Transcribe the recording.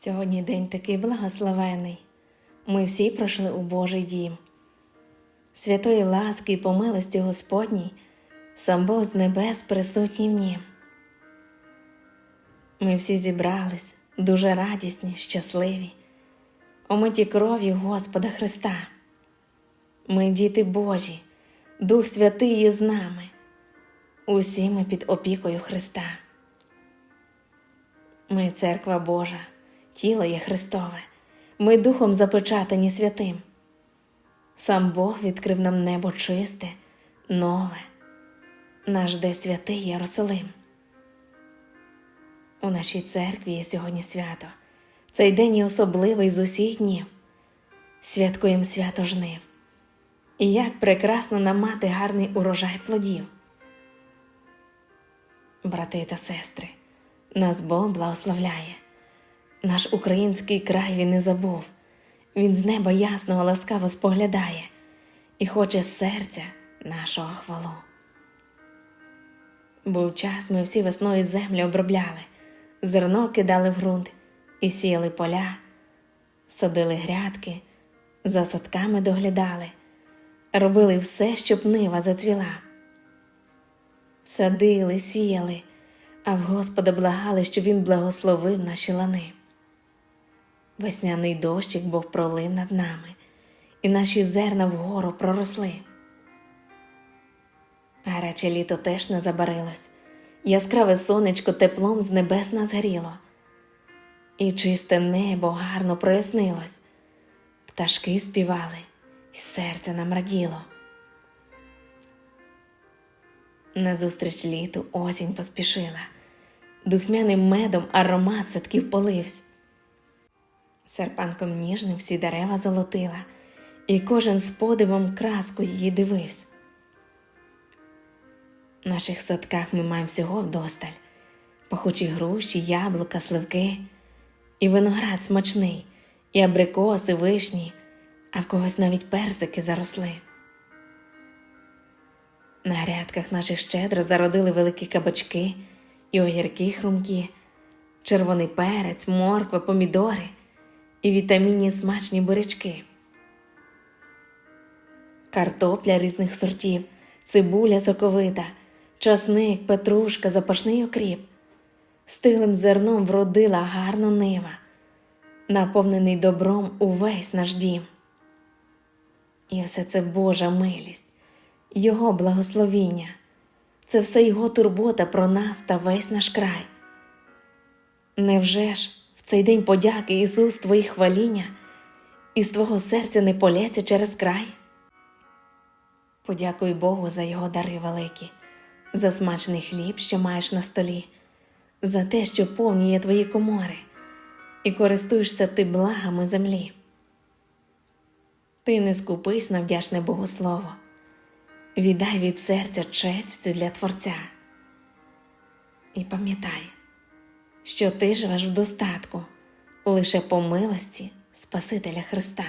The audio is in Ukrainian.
Сьогодні день такий благословений. Ми всі пройшли у Божий дім. Святої ласки і по милості Господній, сам Бог з небес присутній в нім. Ми всі зібрались, дуже радісні, щасливі, омиті кров'ю Господа Христа. Ми діти Божі, Дух Святий є з нами. Усі ми під опікою Христа. Ми церква Божа, тіло є Христове, ми духом запечатані святим. Сам Бог відкрив нам небо чисте, нове, наш де святий Єрусалим. У нашій церкві є сьогодні свято. Цей день є особливий з усіх днів. Святкуємо свято жнив. І як прекрасно нам мати гарний урожай плодів. Брати та сестри, нас Бог благословляє. Наш український край він не забув. Він з неба ясного ласкаво споглядає і хоче серця нашого хвалу. Був час, ми всі весною землю обробляли, зерно кидали в ґрунт і сіяли поля, садили грядки, за садками доглядали, робили все, щоб нива зацвіла. Садили, сіяли, а в Господа благали, щоб Він благословив наші лани. Весняний дощик Бог пролив над нами, і наші зерна вгору проросли. Гаряче літо теж не забарилось, яскраве сонечко теплом з небес нас гріло, і чисте небо гарно прояснилось, пташки співали, і серце нам раділо. Назустріч літу осінь поспішила, духмяним медом аромат садків поливсь. Серпанком ніжним всі дерева золотила, і кожен з подивом краску її дивився. В наших садках ми маємо всього вдосталь пахучі груші, яблука, сливки, і виноград смачний, і абрикоси, вишні, а в когось навіть персики заросли. На грядках наших щедро зародили великі кабачки і огірки хрумкі, червоний перець, морква, помідори і вітамінні смачні бурячки. Картопля різних сортів, цибуля соковита, часник, петрушка, запашний окріп. Стиглим зерном вродила гарно нива, наповнений добром увесь наш дім. І все це Божа милість, Його благословіння, це все Його турбота про нас та весь наш край. Невже ж цей день подяки Ісус Твої хваління із Твого серця не поляться через край? Подякуй Богу за Його дари великі, за смачний хліб, що маєш на столі, за те, що повні є твої комори, і користуєшся ти благами землі. Ти не скупись на вдячне Богослово, віддай від серця честь всю для Творця. І пам'ятай, що ти живеш в достатку лише по милості Спасителя Христа.